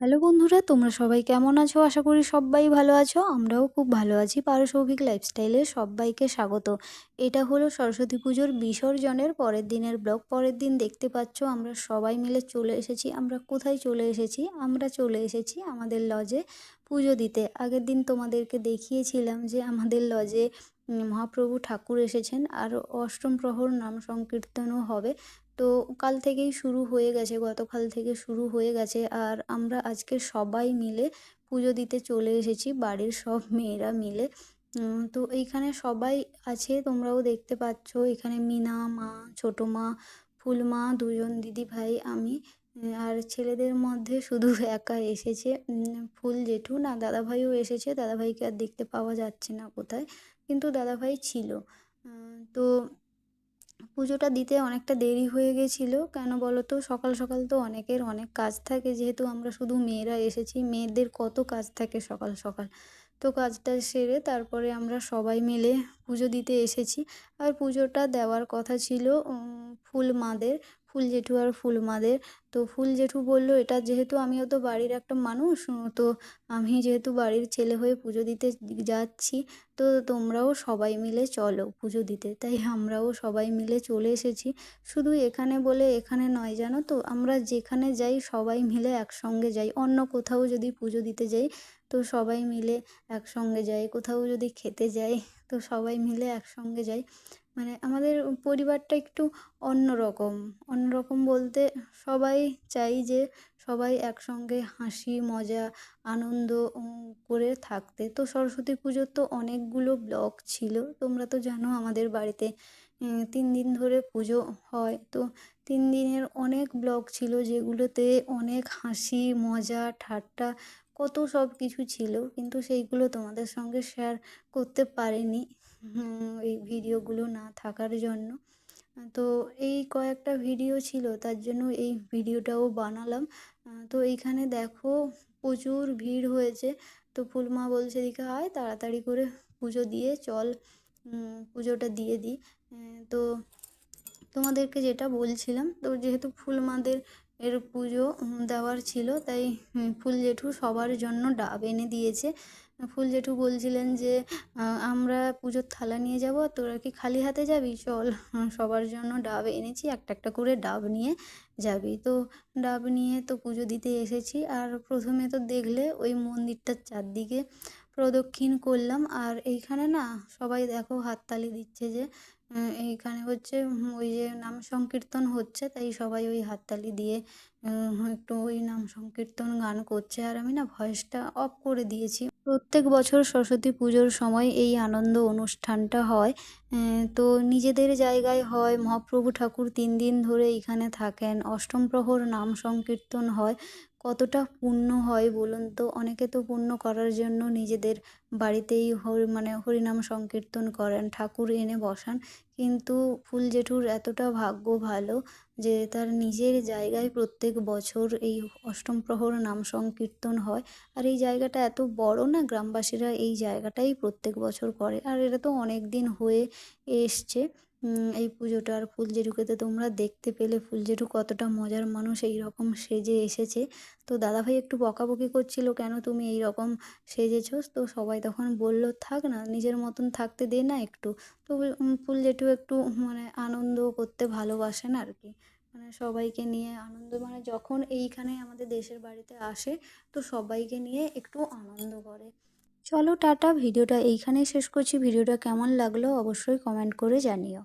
Hello বন্ধুরা, তোমরা সবাই কেমন আছো? আশা করি সবাই ভালো আছো। আমরাও খুব ভালো আছি। পারসৌভিক লাইফস্টাইলে সবাইকে স্বাগত। এটা হলো সরস্বতী পুজোর বিসর্জনের পরের দিনের ব্লগ। পরের দিন দেখতে পাচ্ছ, আমরা সবাই মিলে চলে এসেছি। আমরা কোথায় চলে এসেছি? আমরা চলে এসেছি আমাদের লজে পুজো দিতে। আগের দিন তোমাদেরকে দেখিয়েছিলাম যে আমাদের লজে মহাপ্রভু ঠাকুর এসেছেন। আর অষ্টম প্রহর নাম সংকীর্তনও হবে। তো কাল থেকেই শুরু হয়ে গেছে, গতকাল থেকে শুরু হয়ে গেছে। আর আমরা আজকে সবাই মিলে পুজো দিতে চলে এসেছি, বাড়ির সব মেয়েরা মিলে। তো এইখানে সবাই আছে, তোমরাও দেখতে পাচ্ছ। এখানে মিনা, মা, ছোটো মা ফুলমা দুজন দিদি ভাই, আমি। আর ছেলেদের মধ্যে শুধু একা এসেছে। ফুল জেঠু না, দাদাভাইও এসেছে। দাদাভাইকে আর দেখতে পাওয়া যাচ্ছে না কোথায়, কিন্তু দাদাভাই ছিল। তো পুজোটা দিতে অনেকটা দেরি হয়ে গেছিল। কেন বলো তো সকাল সকাল তো অনেকের অনেক কাজ থাকে। যেহেতু আমরা শুধু মেয়েরা এসেছি, মেয়েদের কত কাজ থাকে সকাল সকাল? তো কাজটা সেরে তারপরে আমরা সবাই মিলে পুজো দিতে এসেছি। আর পুজোটা দেওয়ার কথা ছিল ফুল মাদের। ফুল জেঠু আর ফুল মাদের। তো ফুল জেঠু বলল, এটা যেহেতু আমিও তো বাড়ির একটা মানুষ, তো আমি যেহেতু বাড়ির ছেলে হয়ে পুজো দিতে যাচ্ছি, তো তোমরাও সবাই মিলে চলো পুজো দিতে। তাই আমরাও সবাই মিলে চলে এসেছি। শুধু এখানে বলে এখানে নয়, জানো তো? আমরা যেখানে যাই সবাই মিলে একসঙ্গে যাই। অন্য কোথাও যদি পুজো দিতে যাই তো সবাই মিলে একসঙ্গে যাই। কোথাও যদি খেতে যাই, তো সবাই মিলে একসঙ্গে যাই। মানে আমাদের পরিবারটা একটু অন্যরকম। অন্যরকম বলতে সবাই চাই যে সবাই একসঙ্গে হাসি, মজা, আনন্দ করে থাকতে। তো সরস্বতী পুজোর তো অনেকগুলো ব্লক ছিল। তোমরা তো জানো আমাদের বাড়িতে তিন দিন ধরে পুজো হয়। তো তিন দিনের অনেক ব্লগ ছিল যেগুলোতে অনেক হাসি, মজা, ঠাট্টা কত সব কিছু ছিল, কিন্তু সেইগুলো তোমাদের সঙ্গে শেয়ার করতে পারিনি এই ভিডিওগুলো না থাকার জন্য। তো এই কয়েকটা ভিডিও ছিল, তার জন্য এই ভিডিওটাও বানালাম। তো এইখানে দেখো প্রচুর ভিড় হয়েছে। তো ফুলমা বলছে, দিকে আয়, তাড়াতাড়ি করে পুজো দিয়ে চল পুজোটা দিয়ে দিই তো তোমাদেরকে যেটা বলছিলাম, তো যেহেতু ফুলমাদের এর পুজো দেওয়ার ছিল। তাই ফুল জেঠু সবার জন্য ডাব এনে দিয়েছে। ফুল জেঠু বলছিলেন যে আমরা পুজোর থালা নিয়ে যাব, তোরা কি খালি হাতে যাবি? চল সবার জন্য ডাব এনেছি, একটা একটা করে ডাব নিয়ে যাবি। তো ডাব নিয়ে তো পুজো দিতে এসেছি। আর প্রথমে তো দেখলে ওই মন্দিরটার চারদিকে প্রদক্ষিণ করলাম। আর এইখানে না সবাই দেখো হাততালি দিচ্ছে যে এইখানে হচ্ছে ওই যে নাম সংকীর্তন হচ্ছে, তাই সবাই ওই হাততালি দিয়ে একটু ওই নাম সংকীর্তন গান করছে। আর আমি না ভয়েসটা অফ করে দিয়েছি। প্রত্যেক বছর সরস্বতী পুজোর সময় এই আনন্দ অনুষ্ঠানটা হয়। তো নিজেদের জায়গায় হয়। মহাপ্রভু ঠাকুর তিন দিন ধরে এখানে থাকেন। অষ্টম প্রহর নাম সংকীর্তন হয়। কতটা পুণ্য হয় বলুন তো? অনেকে তো পুণ্য করার জন্য নিজেদের বাড়িতেই হরি মানে হরিনাম সংকীর্তন করেন, ঠাকুর এনে বসান। কিন্তু ফুল জেঠুর এতটা ভাগ্য ভালো যে তার নিজের জায়গায় প্রত্যেক বছর এই অষ্টম প্রহর নাম সংকীর্তন হয়। আর এই জায়গাটা এত বড় না, গ্রামবাসীরা এই জায়গাটাই প্রত্যেক বছর করে। আর এটা তো অনেক দিন হয়ে এসছে। এই পুজোটা আর ফুল জেঠুকে তো তোমরা দেখতে পেলে ফুল জেঠু কতটা মজার মানুষ এই রকম সেজে এসেছে। তো দাদাভাই একটু বকাবকি করছিল, কেন তুমি এই রকম সেজেছো? তো সবাই তখন বলল, থাক না, নিজের মতন থাকতে দে না একটু। তো ফুল জেঠু একটু মানে আনন্দ করতে ভালোবাসেন আর কি। মানে সবাইকে নিয়ে আনন্দ মানে যখন এইখানে আমাদের দেশের বাড়িতে আসে, তো সবাইকে নিয়ে একটু আনন্দ করে। চলো টাটা ভিডিওটা এইখানেই শেষ করছি। ভিডিওটা কেমন লাগল অবশ্যই কমেন্ট করে জানিও।